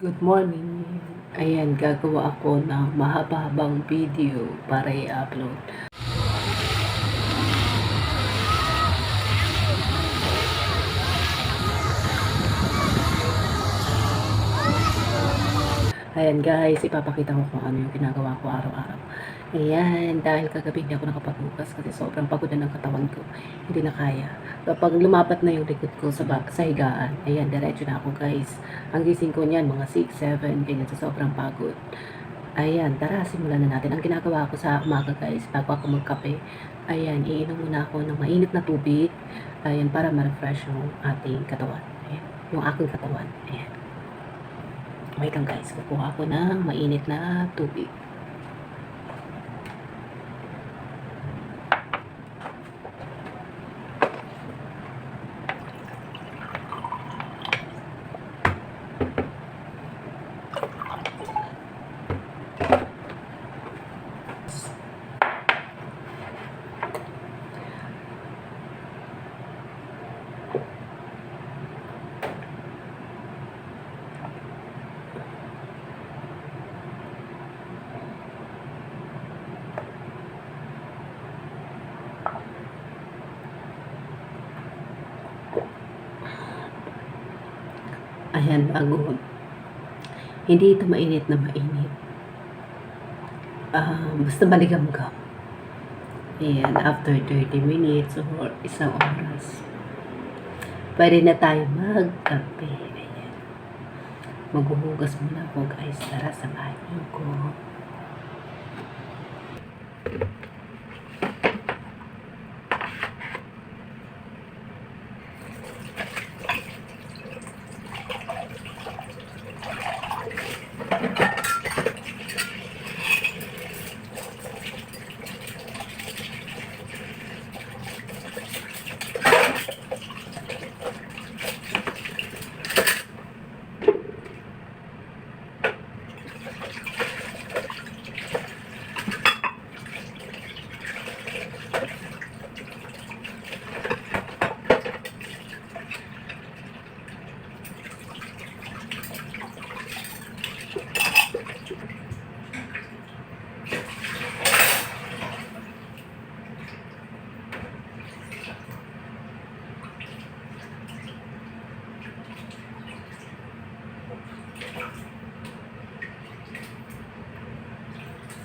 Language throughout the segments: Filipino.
Good morning. Ayan, gagawa ako ng mahaba-habang video para i-upload. Ayan guys, ipapakita ko kung ano yung ginagawa ko araw-araw. Ayan, dahil kagabi hindi ako nakapaghugas kasi sobrang pagod na ng katawan ko. Hindi na kaya. Kapag lumapat na yung likod ko sa, ba- sa higaan, ayan, diretso na ako guys. Ang gising ko niyan, mga 6, 7, ganyan sa sobrang pagod. Ayan, tara, simulan na natin. Ang ginagawa ko sa umaga guys, bago ako magkape, ayan, iinom muna ako ng mainit na tubig. Ayan, para ma-refresh yung ating katawan. Ayan, yung aking katawan. Ayan. Wait lang guys, kukuha ako ng mainit na tubig. Ayan, bago. Hindi ito mainit na mainit. Ah, basta maligam-gam. Ayan, after 30 minutes or isang oras, pwede na tayo magkape. Ayan. Maghuhugas muna ako guys. Tara, samahan niyo ko.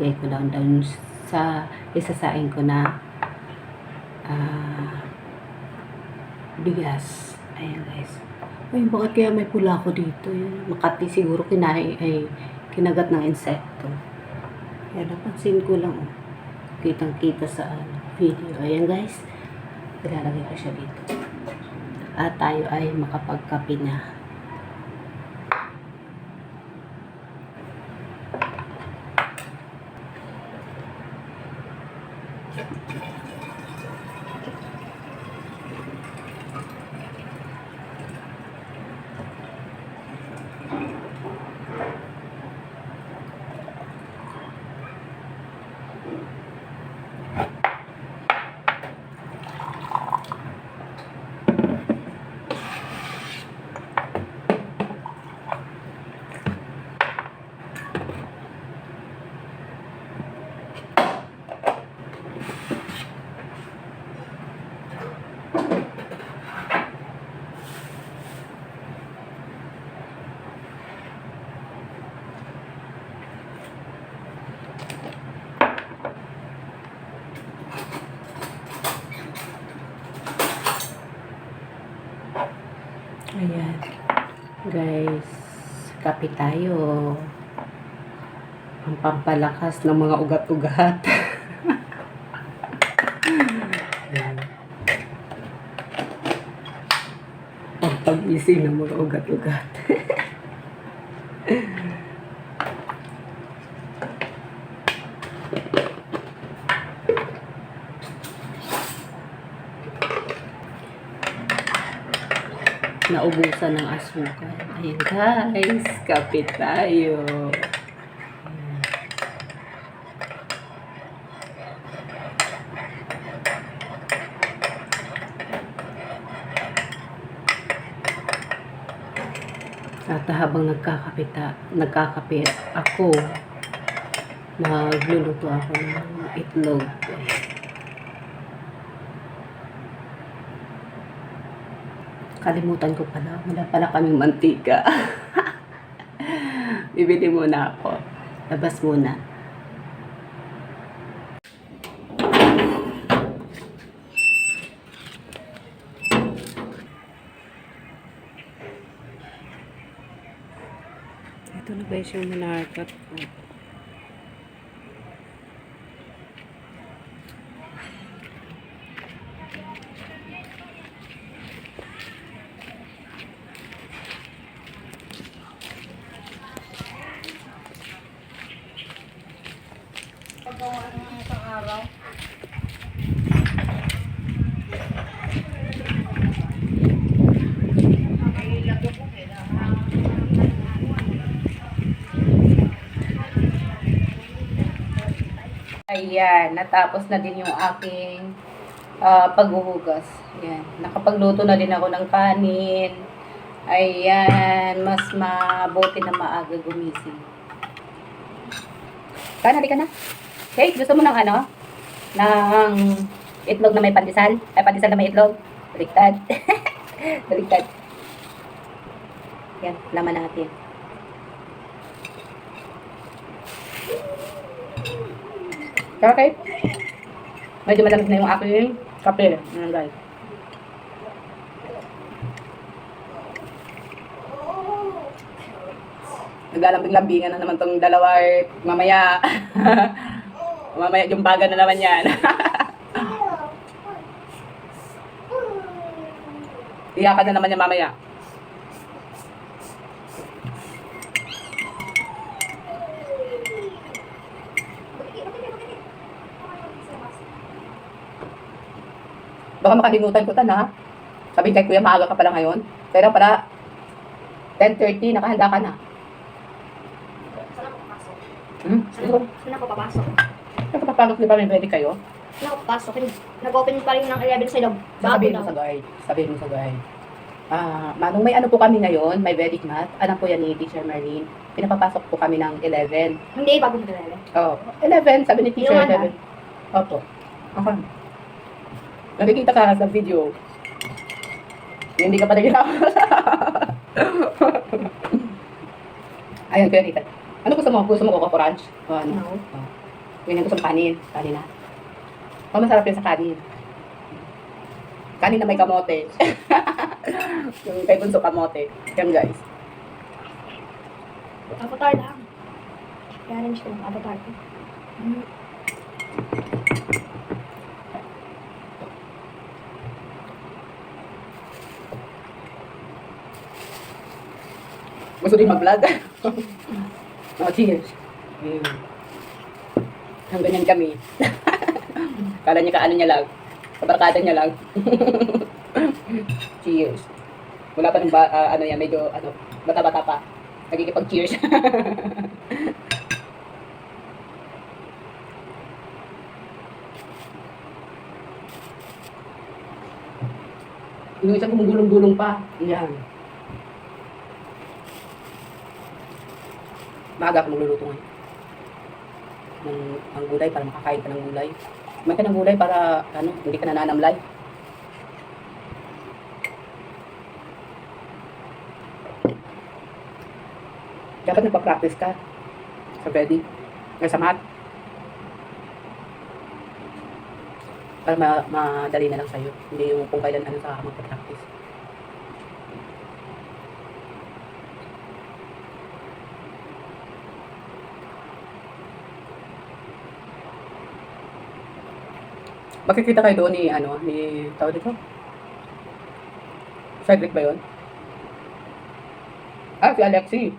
Lagay ko lang down sa isasain ko na ah, bigas. Ayan guys. Ay, bakit kaya may pula ko dito? Yun, Makati siguro kinain ay kinagat ng insekto. Yan, napansin ko lang. oh. Kitang-kita sa ano, video. Ayan guys. Ilalagay ko siya dito. At tayo ay makapagkape na. Ayan. Guys, kape tayo. Ang pampalakas ng mga ugat-ugat. Ayan. Pampagising ng mga ugat-ugat. Naubusan ng asukal. Ayan guys, kape tayo. At habang nagkakape, ta, nagkakape ako, magluluto ako ng itlog. Kalimutan ko pala, wala pala kaming mantika. Bibili muna ako. Labas muna. Ito na guys yung manarkat ko. Isang araw. Ayan, natapos na din yung aking ah, paghuhugas. Ayan, nakapagluto na din ako ng kanin. Ayan, mas mabuti na maaga gumising. Kana, di ka na. Hey, gusto mo ng ano? Ng itlog na may pandesal? Ay, pandesal na may itlog? Baliktad. Baliktad. Yan, laman natin. Okay. Medyo malamig na yung aking kape. Ayan guys. Naglalambing-lambingan na naman tong dalawa. Mamaya. mamaya yung baga na naman yan. Iyakan na naman yan mamaya. Baka makalimutan ko ta na. Sabi kay kuya, maaga ka pala ngayon. Pero pala, 10.30, nakahanda ka na. Saan ako papasok? Hmm? Saan ako, saan ako papasok? Nakapapagod di ba may ready kayo? Papasok? Nag-open pa rin ng 11 sa. Bago Sabihin mo sa guide. Sabihin mo sa guide. Ah, manong may ano po kami ngayon, may Vedic math. Alam po yan ni Teacher Marlene. Pinapapasok po kami ng 11. Hindi, bago mo 11. Oh, 11, sabi ni Teacher Yung ano? 11. Opo. Okay. Nakikita ka sa video. Hindi ka pa rin Ayan, Kuya Rita. Ano gusto mo? Gusto mo Coco Ranch? Ano? No. Yun ang gusto kanin. Kanin na. Oh, masarap yun sa kanin. Kanin na may kamote. yung kay Bunso kamote. Yan guys. Avatar lang. Kaya rin siya ng avatar ko. Gusto din mag-vlog. oh, cheers. Mm. Ang ganyan kami. Kala niya kaano niya lang. Kabarkada niya lang. cheers. Wala pa nung ba, ah, ano yan, medyo, ano, bata-bata pa. Nagkikipag-cheers. Yung isang gumugulong-gulong pa. Yan. Maaga ako magluluto ngayon. Ng, ng gulay para makakain ka ng gulay. Kumain ka ng gulay para ano, hindi ka nananamlay. Dapat nagpa-practice ka sa ready, sa math. Para ma madali na lang sa'yo. Hindi yung kung kailan ano sa magpa-practice. Makikita kayo doon ni, ano, ni, tawag dito? Cedric ba yun? Ah, si Alexi.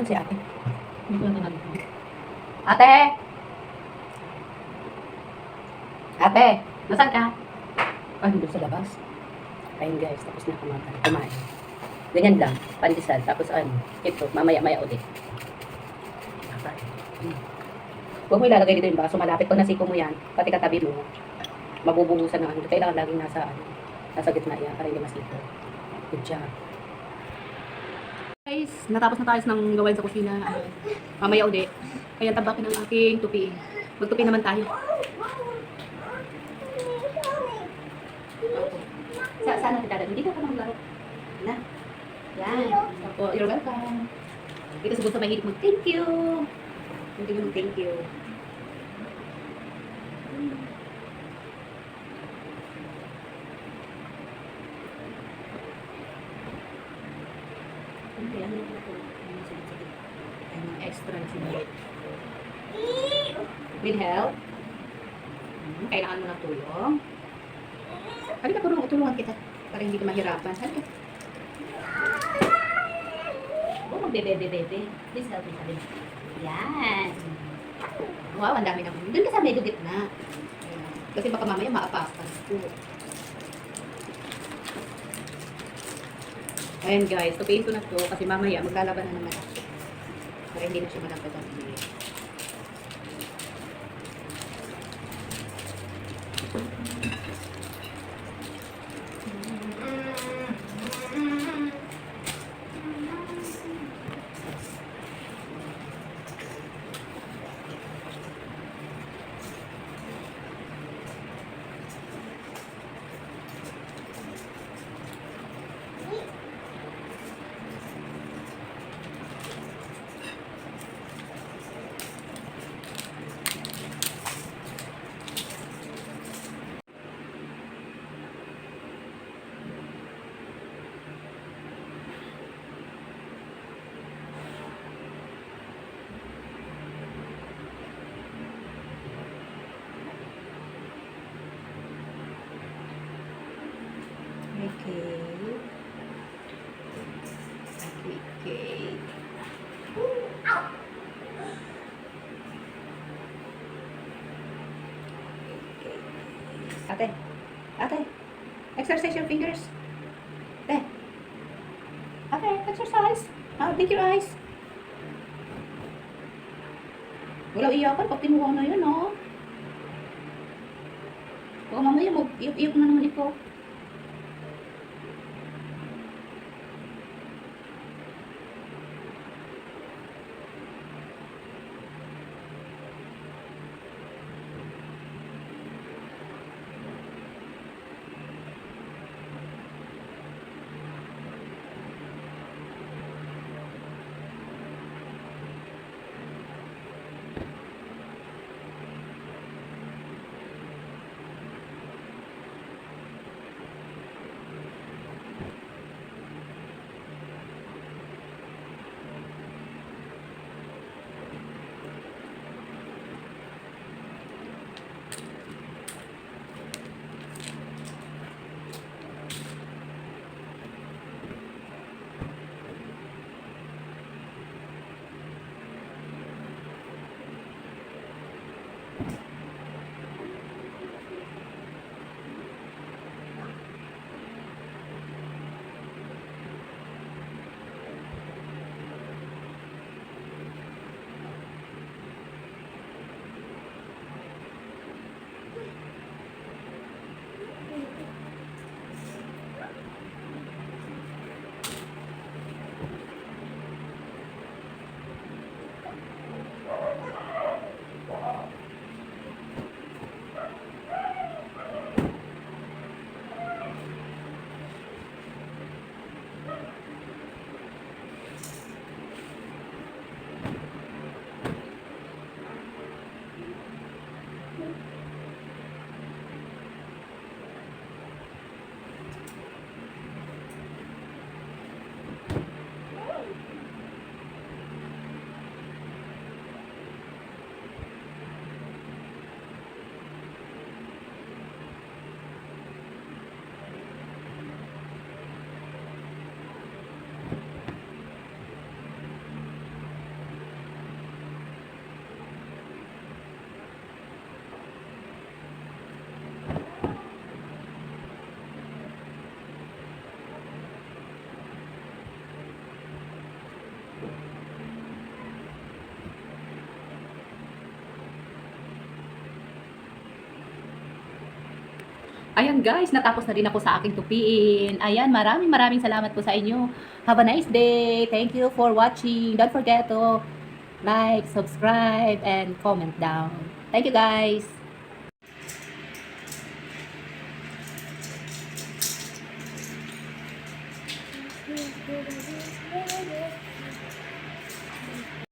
Diyan si ate. Ate! Ate! Nasaan ka? Ah, doon sa labas. Ayun guys, tapos na kumain. Kumain. Ganyan lang, pandesal. Tapos ano, ito, mamaya-maya ulit. Ata. Hmm. Huwag mo ilalagay dito yung baso. Malapit pag nasiko mo yan, pati katabi mo, mabubuhusan ng ano. Kailangan laging nasa, ano, nasa gitna yan para hindi masiko. Good job. Guys, natapos na tayo ng gawain sa kusina. Ano, mamaya uli. Kaya tabakin ang aking tupi. Magtupi naman tayo. Sa saan natin dadalhin? Dito ka maglaro. Na. Yan. Opo, you're welcome. Dito sa bulsa mahilig mo. Thank you. Thank you, thank you. Yan. Ayan, mga extra na sila. Need help? Kailangan mo ng tulong? Halika, tulungan, tulungan kita. Para hindi ka mahirapan. Halika. Oh, bebe-bebe. Please help me sabi. Yan. Wow, ang dami naman. Doon ka sa medyo gitna. Kasi baka mamaya maapakan. Ayan guys, tupiin ko na to kasi mamaya maglalaban na naman ako. Para hindi na siya malapad ang bibig. Okay. Okay. Ate, ate, exercise your fingers. Ate, ate, exercise. Ah, blink your eyes. Wala iyakan pag tinuha na yun, oh. Baka mamaya mag-iyok-iyok na naman ikaw. Guys, natapos na rin ako sa aking tupiin. Ayan, maraming maraming salamat po sa inyo. Have a nice day. Thank you for watching. Don't forget to like, subscribe, and comment down. Thank you guys.